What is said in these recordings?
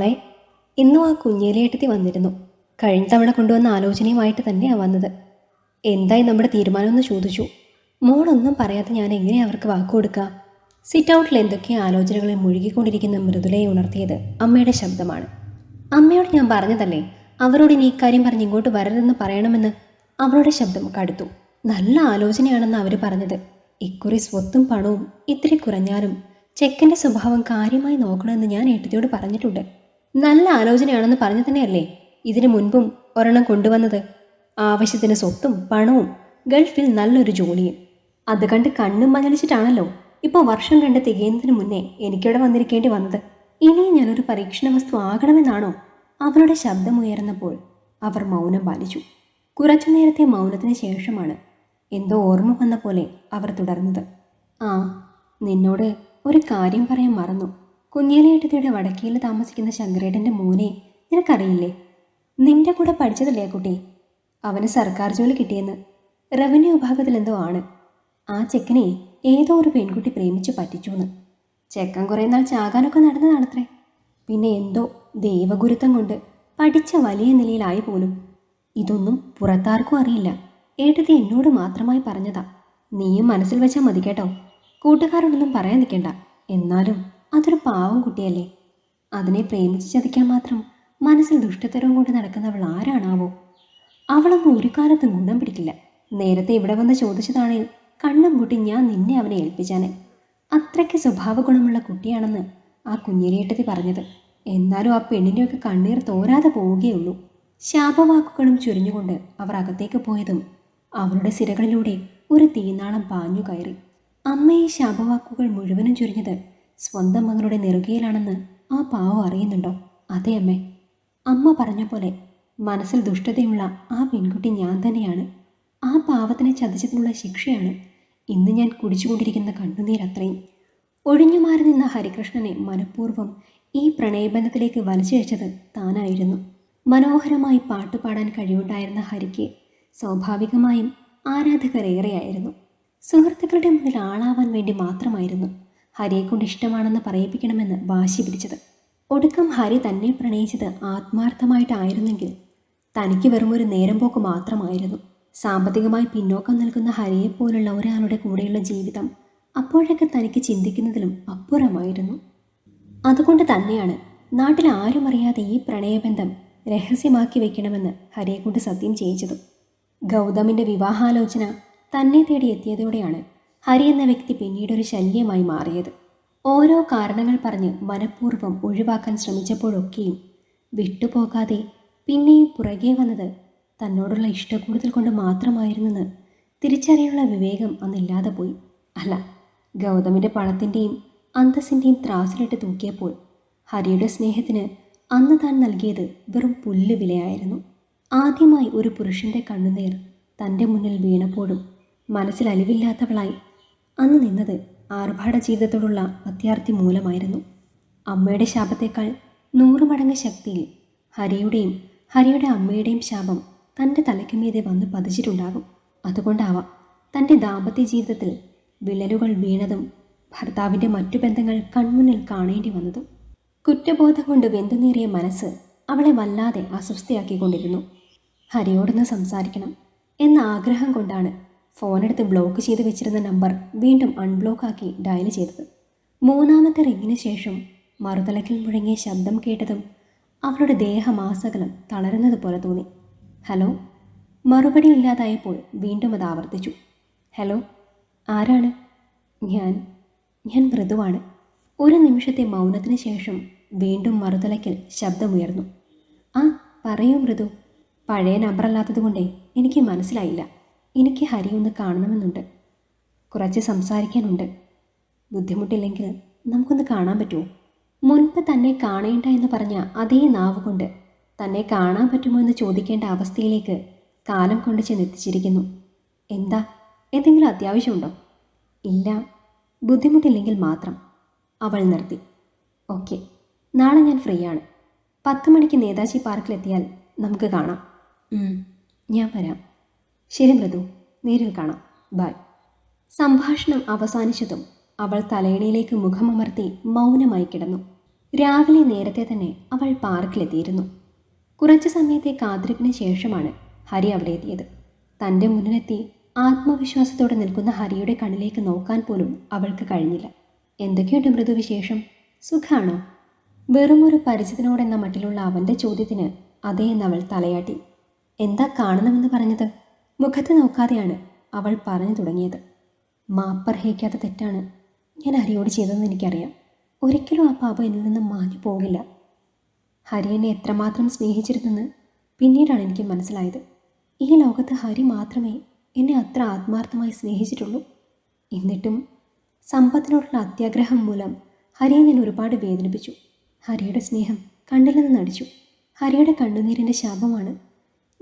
മോളെ ഇന്നും ആ കുഞ്ഞേലിയേട്ടത്തി വന്നിരുന്നു. കഴിഞ്ഞ തവണ കൊണ്ടുവന്ന ആലോചനയുമായിട്ട് തന്നെയാണ് വന്നത്. എന്തായി നമ്മുടെ തീരുമാനമെന്ന് ചോദിച്ചു. മോളൊന്നും പറയാതെ ഞാൻ എങ്ങനെ അവർക്ക് വാക്കു കൊടുക്കുക സിറ്റ് ഔട്ടിൽ എന്തൊക്കെ ആലോചനകളിൽ മുഴുകിക്കൊണ്ടിരിക്കുന്ന മൃദുലയെ ഉണർത്തിയത് അമ്മയുടെ ശബ്ദമാണ്. അമ്മയോട് ഞാൻ പറഞ്ഞതല്ലേ അവരോട് ഇനി ഇക്കാര്യം പറഞ്ഞ് ഇങ്ങോട്ട് വരരുതെന്ന് പറയണമെന്ന് അവളുടെ ശബ്ദം കടുത്തു. നല്ല ആലോചനയാണെന്ന് അവർ പറഞ്ഞത്. ഇക്കുറി സ്വത്തും പണവും ഇത്തിരി കുറഞ്ഞാലും ചെക്കന്റെ സ്വഭാവം കാര്യമായി നോക്കണമെന്ന് ഞാൻ ഏട്ടത്തിയോട് പറഞ്ഞിട്ടുണ്ട്. നല്ല ആലോചനയാണെന്ന് പറഞ്ഞു തന്നെയല്ലേ? ഇതിനു മുൻപും ഒരെണ്ണം കൊണ്ടുവന്നത്. ആവശ്യത്തിന് സ്വത്തും പണവും ഗൾഫിൽ നല്ലൊരു ജോലിയും. അത് കണ്ട് കണ്ണും മകലിച്ചിട്ടാണല്ലോ ഇപ്പോൾ വർഷം രണ്ട് തികയുന്നതിന് മുന്നേ എനിക്കിവിടെ വന്നിരിക്കേണ്ടി വന്നത്. ഇനിയും ഞാനൊരു പരീക്ഷണ വസ്തു ആകണമെന്നാണോ? അവരുടെ ശബ്ദമുയർന്നപ്പോൾ അവർ മൗനം പാലിച്ചു. കുറച്ചു നേരത്തെ മൗനത്തിന് ശേഷമാണ് എന്തോ ഓർമ്മ വന്ന പോലെ അവർ തുടർന്നത്. ആ നിന്നോട് ഒരു കാര്യം പറയാൻ മറന്നു. കുഞ്ഞേലിയേട്ടത്തിയുടെ വടക്കയിൽ താമസിക്കുന്ന ശങ്കരേട്ടന്റെ മോനെ നിനക്കറിയില്ലേ? നിന്റെ കൂടെ പഠിച്ചതല്ലേ കുട്ടി? അവന് സർക്കാർ ജോലി കിട്ടിയെന്ന്. റവന്യൂ വിഭാഗത്തിൽ എന്തോ ആണ്. ആ ചെക്കനെ ഏതോ ഒരു പെൺകുട്ടി പ്രേമിച്ച് പറ്റിച്ചുവെന്ന് ചെക്കൻ കുറേ നാൾ ചാകാനൊക്കെ നടന്നതാണത്രേ. പിന്നെ എന്തോ ദൈവഗുരുത്വം കൊണ്ട് പഠിച്ച വലിയ നിലയിലായി പോലും. ഇതൊന്നും പുറത്താർക്കും അറിയില്ല. ഏട്ടത്തി എന്നോട് മാത്രമായി പറഞ്ഞതാ. നീയും മനസ്സിൽ വെച്ചാൽ മതി കേട്ടോ. കൂട്ടുകാരോടൊന്നും പറയാൻ നിൽക്കണ്ട. എന്നാലും അതൊരു പാവം കുട്ടിയല്ലേ? അതിനെ പ്രേമിച്ച് ചതിക്കാൻ മാത്രം മനസ്സിൽ ദുഷ്ടത്തരവും കൊണ്ട് നടക്കുന്നവൾ ആരാണാവോ? അവളൊന്നും ഒരു കാലത്ത് ഗുണം പിടിക്കില്ല. നേരത്തെ ഇവിടെ വന്ന് ചോദിച്ചതാണേൽ കണ്ണും പൂട്ടി ഞാൻ നിന്നെ അവനെ ഏൽപ്പിച്ചാനെ. അത്രയ്ക്ക് സ്വഭാവ ഗുണമുള്ള കുട്ടിയാണെന്ന് ആ കുഞ്ഞിരേട്ടത്തി പറഞ്ഞത്. എന്നാലും ആ പെണ്ണിന്റെയൊക്കെ കണ്ണീർ തോരാതെ പോവുകയുള്ളൂ. ശാപവാക്കുകളും ചുരിഞ്ഞുകൊണ്ട് അവർ അകത്തേക്ക് പോയതും അവളുടെ സിരകളിലൂടെ ഒരു തീനാളം പാഞ്ഞു കയറി. അമ്മയെ ശാപവാക്കുകൾ മുഴുവനും ചുരിഞ്ഞത് സ്വന്തം മകളുടെ നെറുകയിലാണെന്ന് ആ പാവം അറിയുന്നുണ്ടോ? അതേ അമ്മേ. അമ്മ പറഞ്ഞ പോലെ മനസ്സിൽ ദുഷ്ടതയുള്ള ആ പെൺകുട്ടി ഞാൻ തന്നെയാണ്. ആ പാവത്തിനെ ചതിച്ചതിനുള്ള ശിക്ഷയാണ് ഇന്ന് ഞാൻ കുടിച്ചുകൊണ്ടിരിക്കുന്ന കണ്ണുനീരത്രയും. ഒഴിഞ്ഞു മാറി നിന്ന ഹരികൃഷ്ണനെ മനഃപൂർവം ഈ പ്രണയബന്ധത്തിലേക്ക് വലിച്ചയച്ചത് താനായിരുന്നു. മനോഹരമായി പാട്ടുപാടാൻ കഴിവുണ്ടായിരുന്ന ഹരിക്ക് സ്വാഭാവികമായും ആരാധകരേറെയായിരുന്നു. സുഹൃത്തുക്കളുടെ മുന്നിൽ ആളാവാൻ വേണ്ടി മാത്രമായിരുന്നു. ഹരിയെക്കൊണ്ട് ഇഷ്ടമാണെന്ന് പറയിപ്പിക്കണമെന്ന് വാശി പിടിച്ചത്. ഒടുക്കം ഹരി തന്നെ പ്രണയിച്ചത് ആത്മാർത്ഥമായിട്ടായിരുന്നെങ്കിൽ തനിക്ക് വെറും ഒരു നേരം പോക്ക് മാത്രമായിരുന്നു. സാമ്പത്തികമായി പിന്നോക്കം നിൽക്കുന്ന ഹരിയെപ്പോലുള്ള ഒരാളുടെ കൂടെയുള്ള ജീവിതം അപ്പോഴൊക്കെ തനിക്ക് ചിന്തിക്കുന്നതിലും അപ്പുറമായിരുന്നു. അതുകൊണ്ട് തന്നെയാണ് നാട്ടിൽ ആരും അറിയാതെ ഈ പ്രണയബന്ധം രഹസ്യമാക്കി വെക്കണമെന്ന് ഹരിയെക്കൊണ്ട് സത്യം ചെയ്യിച്ചതും. ഗൗതമിന്റെ വിവാഹാലോചന തന്നെ തേടി എത്തിയതോടെയാണ് ഹരി എന്ന വ്യക്തി പിന്നീട് ഒരു ശല്യമായി മാറിയത്. ഓരോ കാരണങ്ങൾ പറഞ്ഞ് മനഃപൂർവം ഒഴിവാക്കാൻ ശ്രമിച്ചപ്പോഴൊക്കെയും വിട്ടുപോകാതെ പിന്നെയും പുറകെ വന്നത് തന്നോടുള്ള ഇഷ്ടക്കൂടുതൽ കൊണ്ട് മാത്രമായിരുന്നെന്ന് തിരിച്ചറിയാനുള്ള വിവേകം അന്നില്ലാതെ പോയി. അല്ല ഗൗതമിന്റെ പണത്തിന്റെയും അന്തസ്സിന്റെയും ത്രാസിലിട്ട് തൂക്കിയപ്പോൾ ഹരിയുടെ സ്നേഹത്തിന് അന്ന് താൻ നൽകിയത് വെറും പുല്ല് വിലയായിരുന്നു. ആദ്യമായി ഒരു പുരുഷന്റെ കണ്ണുനീർ തന്റെ മുന്നിൽ വീണപ്പോഴും മനസ്സിൽ അലിവില്ലാത്തവളായി അന്ന് നിന്നത് ആർഭാട ജീവിതത്തോടുള്ള അത്യാർത്ഥി മൂലമായിരുന്നു. അമ്മയുടെ ശാപത്തേക്കാൾ നൂറു മടങ്ങ് ശക്തിയിൽ ഹരിയുടെയും ഹരിയുടെ അമ്മയുടെയും ശാപം തന്റെ തലയ്ക്ക് മീതെ വന്ന് പതിച്ചിട്ടുണ്ടാകും. അതുകൊണ്ടാവാം തന്റെ ദാമ്പത്യ ജീവിതത്തിൽ വിള്ളലുകൾ വീണതും ഭർത്താവിന്റെ മറ്റു ബന്ധങ്ങൾ കൺമുന്നിൽ കാണേണ്ടി വന്നതും. കുറ്റബോധം കൊണ്ട് വെന്തുനേറിയ മനസ്സ് അവളെ വല്ലാതെ അസ്വസ്ഥയാക്കിക്കൊണ്ടിരുന്നു. ഹരിയോടൊന്ന് സംസാരിക്കണം എന്ന ആഗ്രഹം കൊണ്ടാണ് ഫോണെടുത്ത് ബ്ലോക്ക് ചെയ്ത് വെച്ചിരുന്ന നമ്പർ വീണ്ടും അൺബ്ലോക്ക് ആക്കി ഡയൽ ചെയ്തത്. മൂന്നാമത്തെ റിങ്ങിന് ശേഷം മറുതലക്കിൽ മുഴങ്ങിയ ശബ്ദം കേട്ടതും അവളുടെ ദേഹമാസകലം തളരുന്നത് പോലെ തോന്നി. ഹലോ? മറുപടി ഇല്ലാതായപ്പോൾ വീണ്ടും അത് ആവർത്തിച്ചു. ഹലോ? ആരാണ്? ഞാൻ ഞാൻ മൃദുവാണ്. ഒരു നിമിഷത്തെ മൗനത്തിന് ശേഷം വീണ്ടും മറുതലയ്ക്കൽ ശബ്ദമുയർന്നു. ആ പറയൂ മൃദു. പഴയ നമ്പറല്ലാത്തതുകൊണ്ടേ എനിക്ക് മനസ്സിലായില്ല. എനിക്ക് ഹരി ഒന്ന് കാണണമെന്നുണ്ട്. കുറച്ച് സംസാരിക്കാനുണ്ട്. ബുദ്ധിമുട്ടില്ലെങ്കിൽ നമുക്കൊന്ന് കാണാൻ പറ്റുമോ? മുൻപ് തന്നെ കാണേണ്ട എന്ന് പറഞ്ഞ അതേ നാവ് കൊണ്ട് തന്നെ കാണാൻ പറ്റുമോ എന്ന് ചോദിക്കേണ്ട അവസ്ഥയിലേക്ക് കാലം കൊണ്ട് ചെന്നെത്തിച്ചിരിക്കുന്നു. എന്താ? എന്തെങ്കിലും അത്യാവശ്യമുണ്ടോ? ഇല്ല. ബുദ്ധിമുട്ടില്ലെങ്കിൽ മാത്രം. അവൾ നിർത്തി. ഓക്കെ. നാളെ ഞാൻ ഫ്രീ ആണ് പത്ത് മണിക്ക് നേതാജി പാർക്കിലെത്തിയാൽ നമുക്ക് കാണാം. ഞാൻ വരാം. ശരി മൃദു നേരിൽ കാണാം. ബൈ സംഭാഷണം അവസാനിച്ചതും അവൾ തലയിണയിലേക്ക് മുഖമമർത്തി മൗനമായി കിടന്നു. രാവിലെ നേരത്തെ തന്നെ അവൾ പാർക്കിലെത്തിയിരുന്നു. കുറച്ച് സമയത്തെ കാത്തിരിപ്പിന് ശേഷമാണ് ഹരി അവിടെ എത്തിയത്. തന്റെ മുന്നിലെത്തി ആത്മവിശ്വാസത്തോടെ നിൽക്കുന്ന ഹരിയുടെ കണ്ണിലേക്ക് നോക്കാൻ പോലും അവൾക്ക് കഴിഞ്ഞില്ല. എന്തൊക്കെയുണ്ട് മൃദു വിശേഷം? സുഖാണോ? വെറുമൊരു പരിചിതനോടെന്ന മട്ടിലുള്ള അവന്റെ ചോദ്യത്തിന് അതേ എന്നവൾ തലയാട്ടി. എന്താ കാണണമെന്ന് പറഞ്ഞത്? മുഖത്ത് നോക്കാതെയാണ് അവൾ പറഞ്ഞു തുടങ്ങിയത്. മാപ്പർഹിക്കാത്ത തെറ്റാണ്. ഞാൻ ഹരിയോട് ചെയ്തതെന്ന് എനിക്കറിയാം. ഒരിക്കലും ആ പാപം എന്നിൽ നിന്നും മാഞ്ഞു പോകില്ല. ഹരി എന്നെ എത്രമാത്രം സ്നേഹിച്ചിരുന്നെന്ന് പിന്നീടാണ് എനിക്ക് മനസ്സിലായത്. ഈ ലോകത്ത് ഹരി മാത്രമേ എന്നെ അത്ര ആത്മാർത്ഥമായി സ്നേഹിച്ചിട്ടുള്ളൂ. എന്നിട്ടും സമ്പത്തിനോടുള്ള അത്യാഗ്രഹം മൂലം ഹരിയെ ഞാൻ ഒരുപാട് വേദനിപ്പിച്ചു. ഹരിയുടെ സ്നേഹം കണ്ണിൽ നിന്ന് നടിച്ചു. ഹരിയുടെ കണ്ണുനീരിന്റെ ശാപമാണ്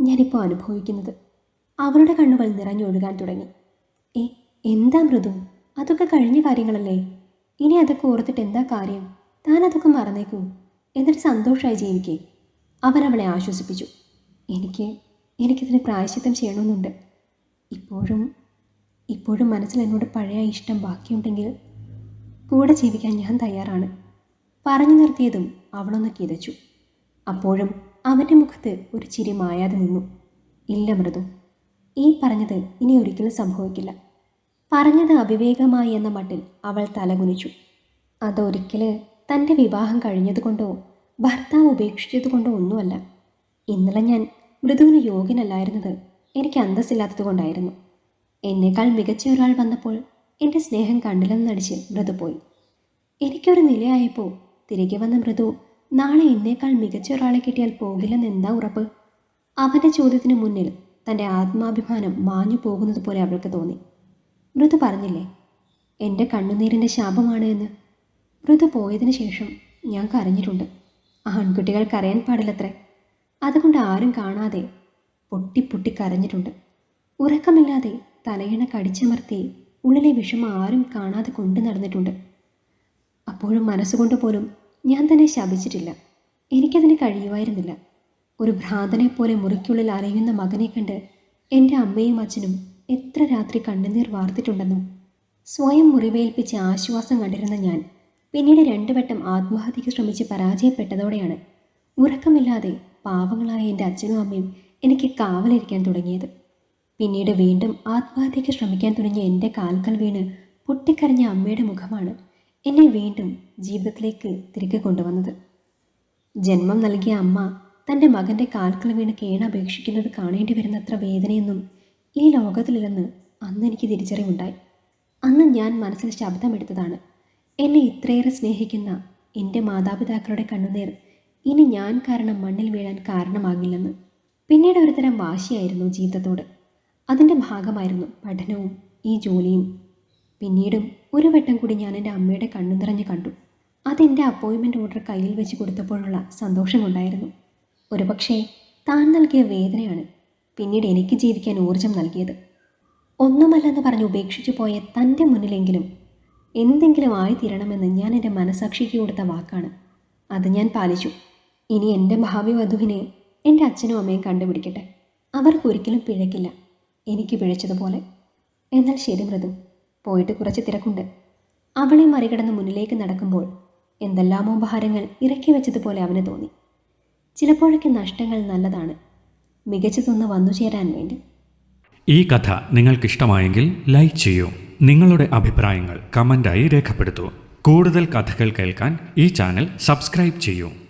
ഞാനിപ്പോൾ അനുഭവിക്കുന്നത്. അവളുടെ കണ്ണുകൾ നിറഞ്ഞൊഴുകാൻ തുടങ്ങി. ഏ എന്താ മൃദു? അതൊക്കെ കഴിഞ്ഞ കാര്യങ്ങളല്ലേ? ഇനി അതൊക്കെ ഓർത്തിട്ട് എന്താ കാര്യം? താൻ അതൊക്കെ മറന്നേക്കൂ. എന്നിട്ട് സന്തോഷമായി ജീവിക്കേ. അവൻ അവളെ ആശ്വസിപ്പിച്ചു. എനിക്ക് എനിക്കിതിന് പ്രായശ്ചിത്തം ചെയ്യണമെന്നുണ്ട്. ഇപ്പോഴും ഇപ്പോഴും മനസ്സിൽ എന്നോട് പഴയ ഇഷ്ടം ബാക്കിയുണ്ടെങ്കിൽ കൂടെ ജീവിക്കാൻ ഞാൻ തയ്യാറാണ്. പറഞ്ഞു നിർത്തിയതും അവളൊന്ന് കിതച്ചു. അപ്പോഴും അവന്റെ മുഖത്ത് ഒരു ചിരി മായാതെ നിന്നു. ഇല്ല മൃദു ഈ പറഞ്ഞത് ഇനി ഒരിക്കലും സംഭവിക്കില്ല. പറഞ്ഞത് അവിവേകമായി എന്ന മട്ടിൽ അവൾ തലകുനിച്ചു. അതൊരിക്കൽ തന്റെ വിവാഹം കഴിഞ്ഞതുകൊണ്ടോ ഭർത്താവ് ഉപേക്ഷിച്ചതുകൊണ്ടോ ഒന്നുമല്ല. ഇന്നലെ ഞാൻ മൃദുവിന് യോഗ്യനല്ലായിരുന്നത് എനിക്ക് അന്തസ്സില്ലാത്തതുകൊണ്ടായിരുന്നു എന്നേക്കാൾ മികച്ച ഒരാൾ വന്നപ്പോൾ എന്റെ സ്നേഹം കണ്ടില്ലെന്ന് നടിച്ച് മൃദു പോയി. എനിക്കൊരു നിലയായപ്പോൾ തിരികെ വന്ന മൃദു നാളെ എന്നേക്കാൾ മികച്ച ഒരാളെ കിട്ടിയാൽ പോകില്ലെന്ന് എന്താ ഉറപ്പ്? അവന്റെ ചോദ്യത്തിന് മുന്നിൽ തന്റെ ആത്മാഭിമാനം മാഞ്ഞു പോകുന്നത് പോലെ അവൾക്ക് തോന്നി. മൃദു പറഞ്ഞില്ലേ എന്റെ കണ്ണുനീരിന്റെ ശാപമാണ് എന്ന്. മൃദു പോയതിനു ശേഷം ഞാൻ കരഞ്ഞിട്ടുണ്ട്. ആൺകുട്ടികൾ കരയാൻ പാടില്ലത്രേ. അതുകൊണ്ട് ആരും കാണാതെ പൊട്ടി പൊട്ടി കരഞ്ഞിട്ടുണ്ട്. ഉറക്കമില്ലാതെ തലയിണ കടിച്ചമർത്തി ഉള്ളിലെ വിഷമം ആരും കാണാതെ കൊണ്ടു നടന്നിട്ടുണ്ട്. അപ്പോഴും മനസ്സുകൊണ്ട് പോലും ഞാൻ തന്നെ ശപിച്ചിട്ടില്ല. എനിക്കതിന് കഴിയുമായിരുന്നില്ല. ഒരു ഭ്രാന്തനെ പോലെ മുറിക്കുള്ളിൽ അറിയുന്ന മകനെ കണ്ട് എന്റെ അമ്മയും അച്ഛനും എത്ര രാത്രി കണ്ണുനീർ വാർത്തിട്ടുണ്ടെന്നും? സ്വയം മുറിവേൽപ്പിച്ച് ആശ്വാസം കണ്ടിരുന്ന ഞാൻ പിന്നീട് രണ്ടു വട്ടം ആത്മഹത്യയ്ക്ക് ശ്രമിച്ച് പരാജയപ്പെട്ടതോടെയാണ് ഉറക്കമില്ലാതെ പാവങ്ങളായ എന്റെ അച്ഛനും അമ്മയും എനിക്ക് കാവലിരിക്കാൻ തുടങ്ങിയത്. പിന്നീട് വീണ്ടും ആത്മഹത്യയ്ക്ക് ശ്രമിക്കാൻ തുടങ്ങിയ എന്റെ കാൽക്കൽ വീണ് പൊട്ടിക്കരഞ്ഞ അമ്മയുടെ മുഖമാണ് എന്നെ വീണ്ടും ജീവിതത്തിലേക്ക് തിരികെ കൊണ്ടുവന്നത്. ജന്മം നൽകിയ അമ്മ തന്റെ മകന്റെ കാൽക്കൽ വീണ് കേണപേക്ഷിക്കുന്നത് കാണേണ്ടി വരുന്നത്ര വേദനയൊന്നും ഈ ലോകത്തിലില്ലെന്ന് അന്ന് എനിക്ക് തിരിച്ചറിവുണ്ടായി. അന്ന് ഞാൻ മനസ്സിൽ ശബ്ദമെടുത്തതാണ് എന്നെ ഇത്രയേറെ സ്നേഹിക്കുന്ന എന്റെ മാതാപിതാക്കളുടെ കണ്ണുനീർ ഇനി ഞാൻ കാരണം മണ്ണിൽ വീഴാൻ കാരണമാകില്ലെന്ന്. പിന്നീട് ഒരുതരം വാശിയായിരുന്നു ജീവിതത്തോട്. അതിന്റെ ഭാഗമായിരുന്നു പഠനവും ഈ ജോലിയും. പിന്നീടും ഒരു വട്ടം കൂടി ഞാൻ എന്റെ അമ്മയുടെ കണ്ണു നിറഞ്ഞ് കണ്ടു അതെന്റെ അപ്പോയിൻമെന്റ് ഓർഡർ കയ്യിൽ വെച്ച് കൊടുത്തപ്പോഴുള്ള സന്തോഷം കൊണ്ടായിരുന്നു ഒരുപക്ഷേ താൻ നൽകിയ വേദനയാണ് പിന്നീട് എനിക്ക് ജീവിക്കാൻ ഊർജം നൽകിയത്. ഒന്നുമല്ലെന്ന് പറഞ്ഞ് ഉപേക്ഷിച്ചു പോയ തന്റെ മുന്നിലെങ്കിലും എന്തെങ്കിലും ആയിത്തീരണമെന്ന് ഞാൻ എന്റെ മനസാക്ഷിക്ക് കൊടുത്ത വാക്കാണ്. അത് ഞാൻ പാലിച്ചു. ഇനി എന്റെ ഭാവി വധുവിനെ എന്റെ അച്ഛനും അമ്മയും കണ്ടുപിടിക്കട്ടെ. അവർക്കൊരിക്കലും പിഴയ്ക്കില്ല. എനിക്ക് പിഴച്ചതുപോലെ. എന്നാൽ ശരി മൃദു. പോയിട്ട് കുറച്ച് തിരക്കുണ്ട്. അവളെ മറികടന്ന് മുന്നിലേക്ക് നടക്കുമ്പോൾ എന്തെല്ലാമോ ഭാരങ്ങൾ ഇറക്കി വെച്ചതുപോലെ അവന് തോന്നി. ചിലപ്പോഴൊക്കെ നഷ്ടങ്ങൾ നല്ലതാണ്. മികച്ചതൊന്ന് വന്നു ചേരാൻ വേണ്ടി. ഈ കഥ നിങ്ങൾക്കിഷ്ടമായെങ്കിൽ ലൈക്ക് ചെയ്യൂ. നിങ്ങളുടെ അഭിപ്രായങ്ങൾ കമന്റായി രേഖപ്പെടുത്തൂ. കൂടുതൽ കഥകൾ കേൾക്കാൻ ഈ ചാനൽ സബ്സ്ക്രൈബ് ചെയ്യൂ.